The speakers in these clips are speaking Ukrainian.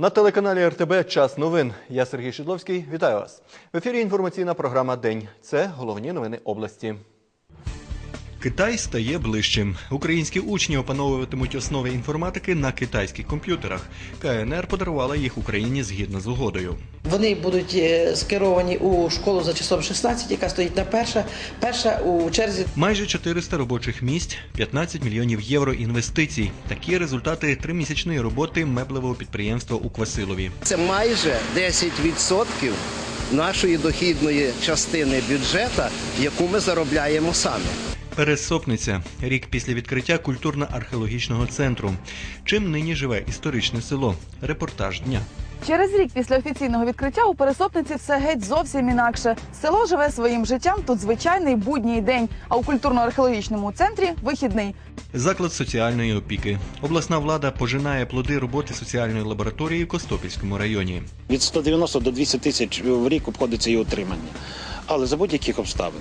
На телеканалі РТБ Час новин. Я Сергій Шидловський. Вітаю вас. В ефірі інформаційна програма День. Це головні новини області. Китай стає ближчим. Українські учні опановуватимуть основи інформатики на китайських комп'ютерах. КНР подарувала їх Україні згідно з угодою. Вони будуть е, скеровані у школу за числом 16, яка стоїть на перша, перша у черзі. Майже 400 робочих місць, 15 мільйонів євро інвестицій. Такі результати тримісячної роботи меблевого підприємства у Квасилові. Це майже 10% нашої дохідної частини бюджету, яку ми заробляємо самі. Пересопниця рік після відкриття культурно-археологічного центру. Чим нині живе історичне село? Репортаж дня. Через рік після офіційного відкриття у пересопниці все геть зовсім інакше. Село живе своїм життям. Тут звичайний будній день. А у культурно-археологічному центрі вихідний. Заклад соціальної опіки. Обласна влада пожинає плоди роботи соціальної лабораторії в Костопільському районі. Від 190 до 200 тисяч в рік обходиться і утримання. Але за будь-яких обставин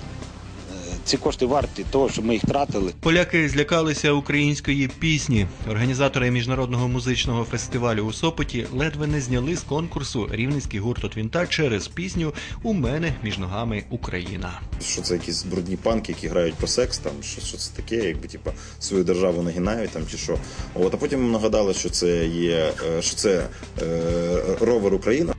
ці кошти варті того, щоб ми їх тратили. Поляки злякалися української пісні. Організатори міжнародного музичного фестивалю у Сопоті ледве не зняли з конкурсу рівненський гурт от Вінта через пісню У мене між ногами Україна. Що це якісь брудні панки, які грають про секс, там що, що це таке, якби типа свою державу нагинають там чи що. От а потім нагадали, що це є е, що це е, ровер Україна.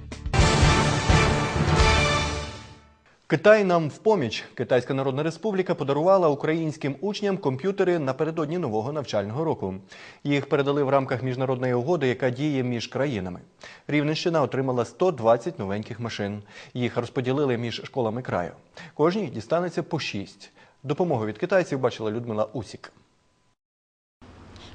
Китай нам в поміч. Китайська Народна Республіка подарувала українським учням комп'ютери напередодні нового навчального року. Їх передали в рамках міжнародної угоди, яка діє між країнами. Рівненщина отримала 120 новеньких машин. Їх розподілили між школами краю. Кожній дістанеться по 6. Допомогу від китайців бачила Людмила Усік.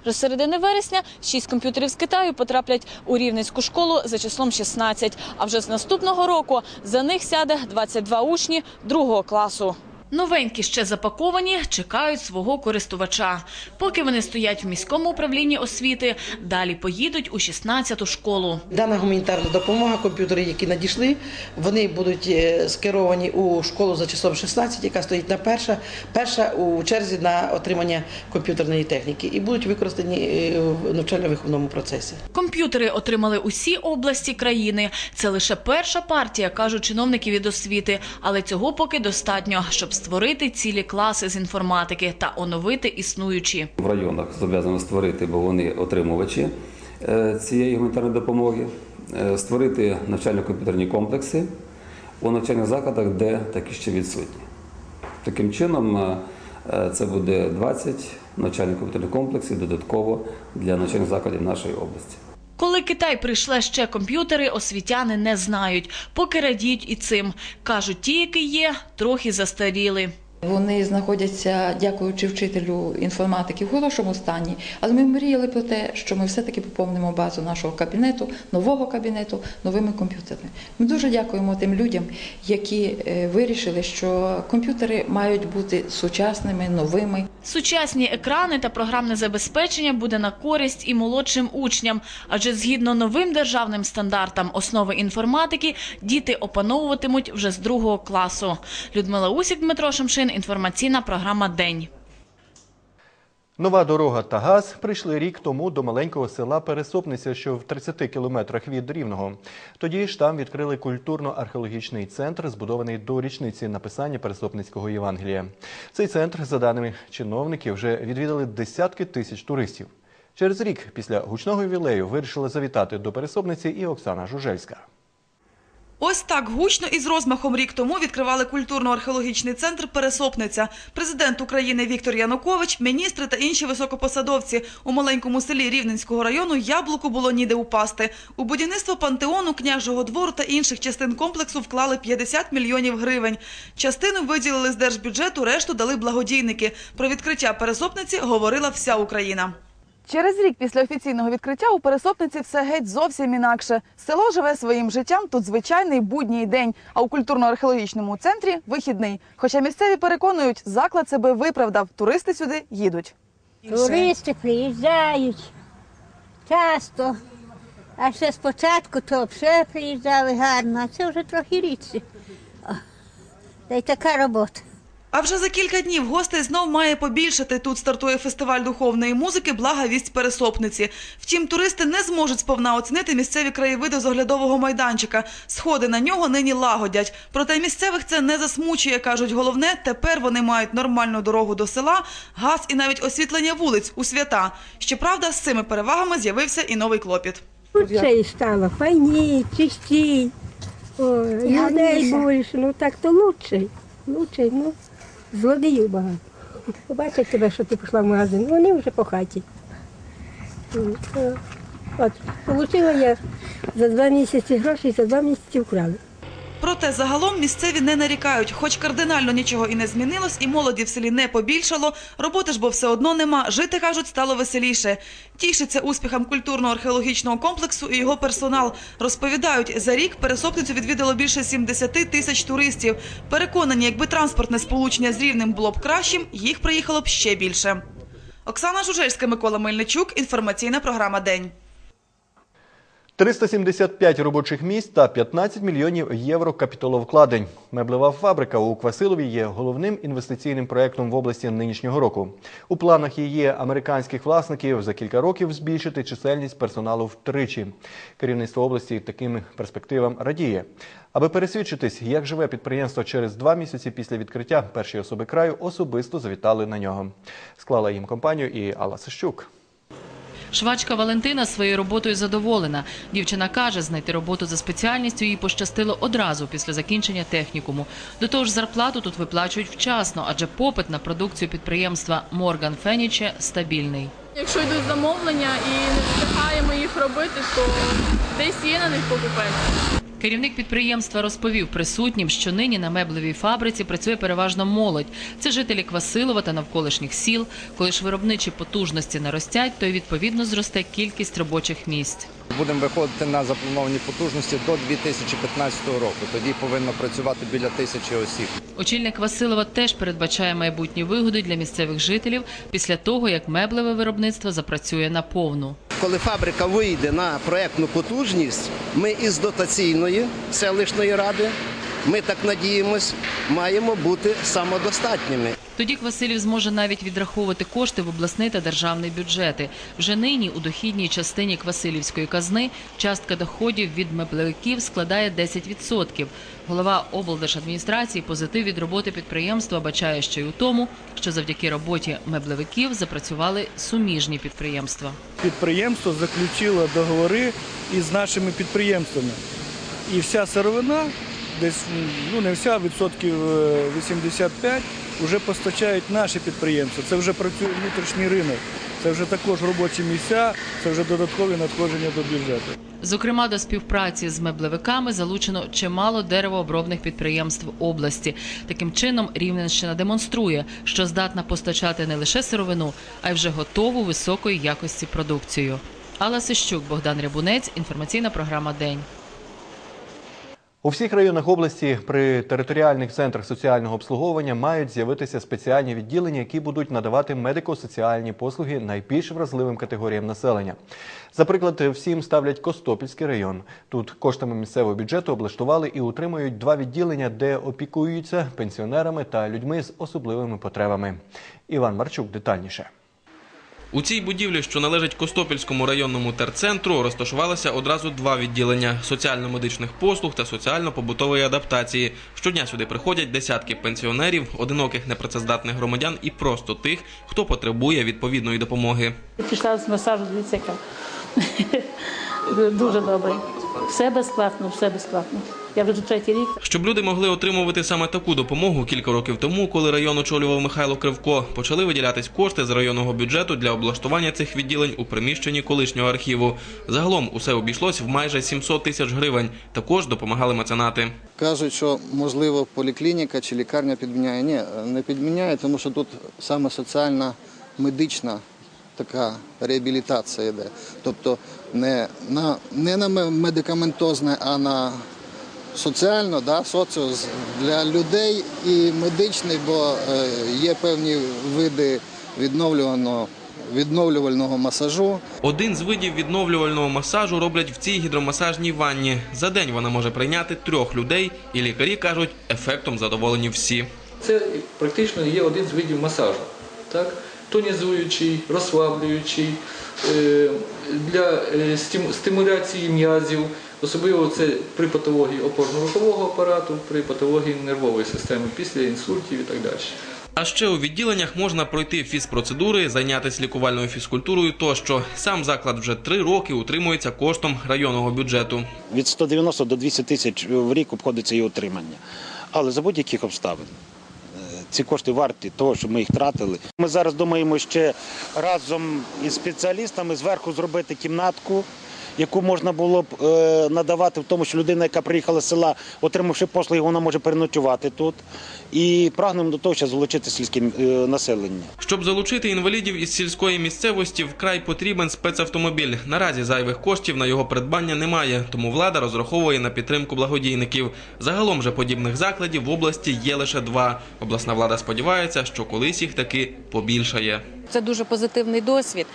Вже з середини вересня шість комп'ютерів з Китаю потраплять у рівненську школу за числом 16. А вже з наступного року за них сяде 22 учні другого класу. Новенькі ще запаковані, чекають свого користувача. Поки вони стоять в міському управлінні освіти, далі поїдуть у 16-ту школу. Дана гуманітарна допомога, комп'ютери, які надійшли, вони будуть е, скеровані у школу за числом 16, яка стоїть на перша, перша у черзі на отримання комп'ютерної техніки, і будуть використані е, в навчально-виховному процесі. Комп'ютери отримали усі області країни. Це лише перша партія, кажуть чиновники від освіти. Але цього поки достатньо, щоб створити цілі класи з інформатики та оновити існуючі. в районах зобов'язано створити, бо вони отримувачі е, цієї гуманітарної допомоги, е, створити навчально-комп'ютерні комплекси у навчальних закладах, де такі ще відсутні. Таким чином, е, це буде 20 навчально-комп'ютерних комплексів додатково для навчальних закладів нашої області. Коли Китай прийшле ще комп'ютери, освітяни не знають. Поки радіють і цим. Кажуть, ті, які є, трохи застаріли. Вони знаходяться, дякуючи вчителю інформатики, в хорошому стані. Але ми мріяли про те, що ми все-таки поповнимо базу нашого кабінету, нового кабінету, новими комп'ютерами. Ми дуже дякуємо тим людям, які е, вирішили, що комп'ютери мають бути сучасними, новими. Сучасні екрани та програмне забезпечення буде на користь і молодшим учням, адже згідно новим державним стандартам основи інформатики діти опановуватимуть вже з другого класу. Людмила Усік, Дмитро Шамшин, інформаційна програма День. Нова дорога та газ прийшли рік тому до маленького села Пересопниця, що в 30 кілометрах від Рівного. Тоді ж там відкрили культурно-археологічний центр, збудований до річниці написання Пересопницького Євангелія. Цей центр, за даними чиновників, вже відвідали десятки тисяч туристів. Через рік після гучного ювілею вирішила завітати до Пересопниці і Оксана Жужельська. Ось так гучно і з розмахом рік тому відкривали культурно-археологічний центр Пересопниця. Президент України Віктор Янукович, міністри та інші високопосадовці у маленькому селі Рівненського району яблуку було ніде упасти. У будівництво пантеону, княжого двору та інших частин комплексу вклали 50 мільйонів гривень. Частину виділили з держбюджету, решту дали благодійники. Про відкриття Пересопниці говорила вся Україна. Через рік після офіційного відкриття у пересопниці все геть зовсім інакше. Село живе своїм життям. Тут звичайний будній день. А у культурно-археологічному центрі вихідний. Хоча місцеві переконують, заклад себе виправдав. Туристи сюди їдуть. Туристи приїжджають часто. А ще спочатку то все приїжджали гарно, а це вже трохи рідше. Та й така робота. А вже за кілька днів гостей знов має побільшати. Тут стартує фестиваль духовної музики Блага вість пересопниці. Втім, туристи не зможуть сповна оцінити місцеві краєвиди з оглядового майданчика. Сходи на нього нині лагодять. Проте місцевих це не засмучує. кажуть, головне тепер вони мають нормальну дорогу до села, газ і навіть освітлення вулиць у свята. Щоправда, з цими перевагами з'явився і новий клопіт. Лучше стало, файні, чисті. О, людей більше, ну так то лучше. Лучше, ну, злодіїв багато. Побачать тебе, що ти пішла в магазин, вони вже по хаті. От, отримала я за два місяці гроші, за два місяці вкрали. Проте загалом місцеві не нарікають, хоч кардинально нічого і не змінилось, і молоді в селі не побільшало. Роботи ж бо все одно нема. Жити кажуть, стало веселіше. Тішиться успіхам культурно-археологічного комплексу і його персонал. Розповідають, за рік пересопницю відвідало більше 70 тисяч туристів. Переконані, якби транспортне сполучення з рівнем було б кращим, їх приїхало б ще більше. Оксана Жужельська, Микола Мельничук. Інформаційна програма День. 375 робочих місць та 15 мільйонів євро капіталовкладень. Меблева фабрика у Квасилові є головним інвестиційним проєктом в області нинішнього року. У планах її американських власників за кілька років збільшити чисельність персоналу втричі. Керівництво області таким перспективам радіє. Аби пересвідчитись, як живе підприємство через два місяці після відкриття, перші особи краю особисто завітали на нього. Склала їм компанію і Алла Сищук. Швачка Валентина своєю роботою задоволена. Дівчина каже, знайти роботу за спеціальністю їй пощастило одразу після закінчення технікуму. До того ж, зарплату тут виплачують вчасно, адже попит на продукцію підприємства Морган Феніче стабільний. Якщо йдуть замовлення і не встигаємо їх робити, то десь є на них покупець. Керівник підприємства розповів присутнім, що нині на меблевій фабриці працює переважно молодь. Це жителі Квасилова та навколишніх сіл. Коли ж виробничі потужності наростять, то й відповідно зросте кількість робочих місць. Будемо виходити на заплановані потужності до 2015 року. Тоді повинно працювати біля тисячі осіб. Очільник Василова теж передбачає майбутні вигоди для місцевих жителів після того, як меблеве виробництво запрацює на повну. Коли фабрика вийде на проектну потужність, ми із дотаційної селищної ради, ми так надіємось, маємо бути самодостатніми. Тоді Квасилів зможе навіть відраховувати кошти в обласний та державний бюджети. Вже нині у дохідній частині Квасилівської казни частка доходів від меблевиків складає 10%. Голова облдержадміністрації позитив від роботи підприємства бачає ще й у тому, що завдяки роботі меблевиків запрацювали суміжні підприємства. Підприємство заключило договори із нашими підприємствами. І вся сировина, десь ну не вся, відсотків е, 85, вже постачають наші підприємства. Це вже працює внутрішній ринок. Це вже також робочі місця, це вже додаткові надходження до бюджету. Зокрема, до співпраці з меблевиками залучено чимало деревообробних підприємств області. Таким чином, Рівненщина демонструє, що здатна постачати не лише сировину, а й вже готову високої якості продукцію. Алла Сищук, Богдан Рябунець, інформаційна програма День. У всіх районах області при територіальних центрах соціального обслуговування мають з'явитися спеціальні відділення, які будуть надавати медико-соціальні послуги найбільш вразливим категоріям населення. За приклад, всім ставлять Костопільський район. Тут коштами місцевого бюджету облаштували і утримують два відділення, де опікуються пенсіонерами та людьми з особливими потребами. Іван Марчук детальніше. У цій будівлі, що належить Костопільському районному терцентру, розташувалося одразу два відділення соціально-медичних послуг та соціально-побутової адаптації. Щодня сюди приходять десятки пенсіонерів, одиноких непрацездатних громадян і просто тих, хто потребує відповідної допомоги. Пішла з масажу для яка. Дуже добре. Все безплатно, все безплатно. Я вже третій рік. Щоб люди могли отримувати саме таку допомогу кілька років тому, коли район очолював Михайло Кривко, почали виділятись кошти з районного бюджету для облаштування цих відділень у приміщенні колишнього архіву. Загалом усе обійшлось в майже 700 тисяч гривень. Також допомагали меценати. Кажуть, що можливо поліклініка чи лікарня підміняє. Ні, не підміняє, тому що тут саме соціальна медична така реабілітація йде. Тобто не на, не на медикаментозне, а на соціально, да, соціус для людей і медичний, бо е, є певні види відновлюваного, відновлювального масажу. Один з видів відновлювального масажу роблять в цій гідромасажній ванні. За день вона може прийняти трьох людей, і лікарі кажуть, ефектом задоволені всі. Це практично є один з видів масажу. Так? Тонізуючий, розслаблюючий, е, для е, стимуляції м'язів, особливо це при патології опорно-рухового апарату, при патології нервової системи, після інсультів і так далі. А ще у відділеннях можна пройти фізпроцедури, зайнятися лікувальною фізкультурою тощо. Сам заклад вже три роки утримується коштом районного бюджету. Від 190 до 200 тисяч в рік обходиться і утримання. Але за будь-яких обставин. Ці кошти варті того, щоб ми їх тратили. Ми зараз думаємо ще разом із спеціалістами зверху зробити кімнатку, яку можна було б е, надавати в тому, що людина, яка приїхала з села, отримавши послуги, вона може переночувати тут. І прагнемо до того, щоб залучити сільське е, населення. Щоб залучити інвалідів із сільської місцевості, вкрай потрібен спецавтомобіль. Наразі зайвих коштів на його придбання немає, тому влада розраховує на підтримку благодійників. Загалом же подібних закладів в області є лише два. Обласна влада сподівається, що колись їх таки побільшає. Це дуже позитивний досвід.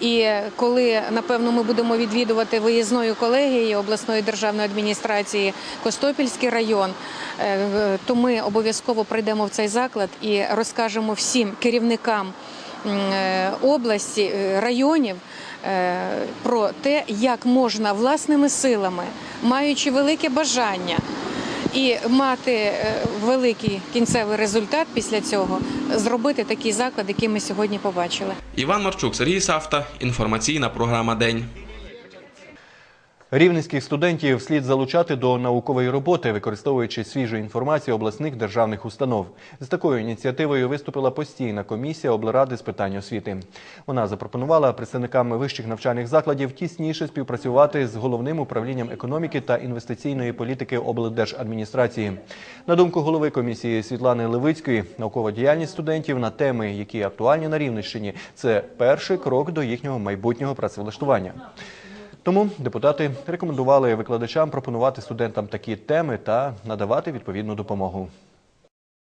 І коли напевно ми будемо відвідувати виїзною колегією обласної державної адміністрації Костопільський район, е, то ми обов'язково прийдемо в цей заклад і розкажемо всім керівникам е, області, е, районів. Про те, як можна власними силами, маючи велике бажання і мати е, великий кінцевий результат після цього, зробити такий заклад, який ми сьогодні побачили. Іван Марчук, Сергій Савта. Інформаційна програма День. Рівненських студентів слід залучати до наукової роботи, використовуючи свіжу інформацію обласних державних установ. З такою ініціативою виступила постійна комісія облради з питань освіти. Вона запропонувала представникам вищих навчальних закладів тісніше співпрацювати з головним управлінням економіки та інвестиційної політики облдержадміністрації. На думку голови комісії Світлани Левицької, наукова діяльність студентів на теми, які актуальні на Рівненщині, це перший крок до їхнього майбутнього працевлаштування. Тому депутати рекомендували викладачам пропонувати студентам такі теми та надавати відповідну допомогу.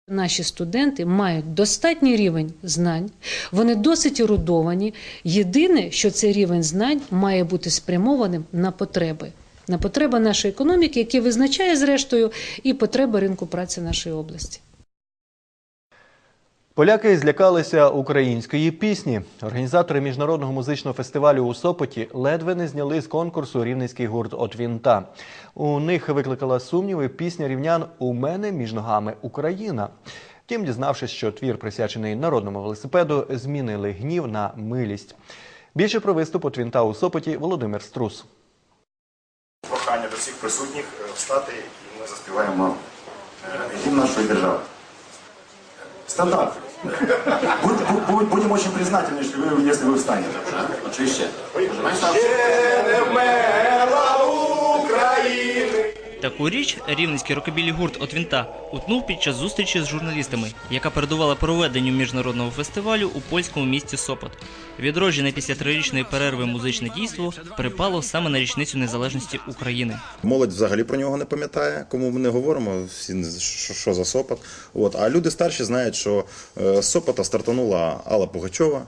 Наші студенти мають достатній рівень знань, вони досить ерудовані. Єдине, що цей рівень знань має бути спрямованим на потреби, на потреби нашої економіки, які визначає зрештою і потреби ринку праці нашої області. Поляки злякалися української пісні. Організатори міжнародного музичного фестивалю у Сопоті ледве не зняли з конкурсу рівненський гурт «От вінта». У них викликала сумніви пісня рівнян У мене між ногами Україна. Втім, дізнавшись, що твір присвячений народному велосипеду, змінили гнів на милість. Більше про виступ «От вінта» у Сопоті Володимир Струс. Прохання до всіх присутніх е, встати і ми заспіваємо е, гімн нашої держави. Стандарт. Будь, будь, будь- будем очень признательны, если вы, если вы встанете. Чище. Таку річ рівненський рокобілі гурт «От вінта» утнув під час зустрічі з журналістами, яка передувала проведенню міжнародного фестивалю у польському місті Сопот. Відроджене після трирічної перерви музичне дійство припало саме на річницю незалежності України. Молодь взагалі про нього не пам'ятає, кому ми не говоримо, всі що, за Сопот. От. А люди старші знають, що е, з Сопота стартанула Алла Пугачова.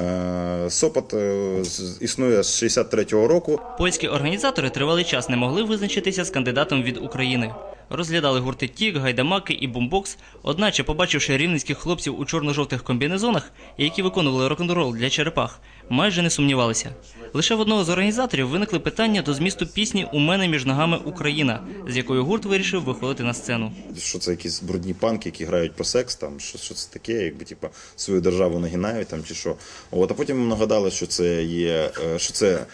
Е, Сопот е, існує з 63-го року. Польські організатори тривалий час не могли визначитися з кандидатом від України. Розглядали гурти Тік, Гайдамаки і Бумбокс, одначе, побачивши рівненських хлопців у чорно-жовтих комбінезонах, які виконували рок-н-рол для черепах, майже не сумнівалися. Лише в одного з організаторів виникли питання до змісту пісні У мене між ногами Україна, з якою гурт вирішив виходити на сцену. Що це якісь брудні панки, які грають про секс, там що, що це таке, якби типу, свою державу нагинають там чи що. От а потім нагадали, що це є, е, що це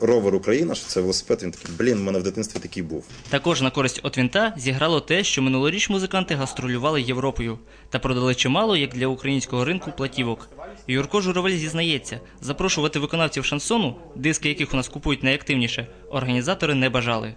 ровер Україна, що це велосипед. Він такий, блін, в мене в дитинстві такий був. Також на користь Отвінта зіграло те, що минулоріч музиканти гастролювали Європою та продали чимало як для українського ринку платівок. Юрко Журавель зізнається, запрошувати виконавців шансону, диски яких у нас купують найактивніше, організатори не бажали.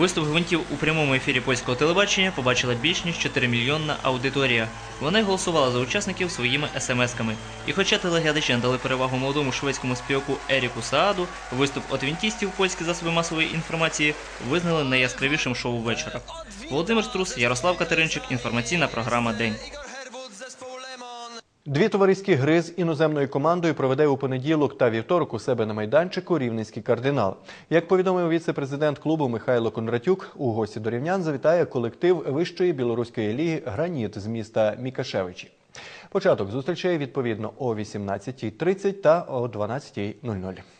Виступ гвинтів у прямому ефірі польського телебачення побачила більш ніж 4 мільйонна аудиторія. Вони голосували за учасників своїми смс-ками. І хоча телеглядачі надали перевагу молодому шведському співаку Еріку Сааду, виступ отвінтістів польські засоби масової інформації визнали найяскравішим шоу вечора. Володимир Струс, Ярослав Катеринчик, інформаційна програма День. Дві товариські гри з іноземною командою проведе у понеділок та вівторок у себе на майданчику рівненський кардинал. Як повідомив віце-президент клубу Михайло Кондратюк, у гості до рівнян завітає колектив вищої білоруської ліги Граніт з міста Мікашевичі. Початок зустрічей відповідно о 18.30 та о 12.00.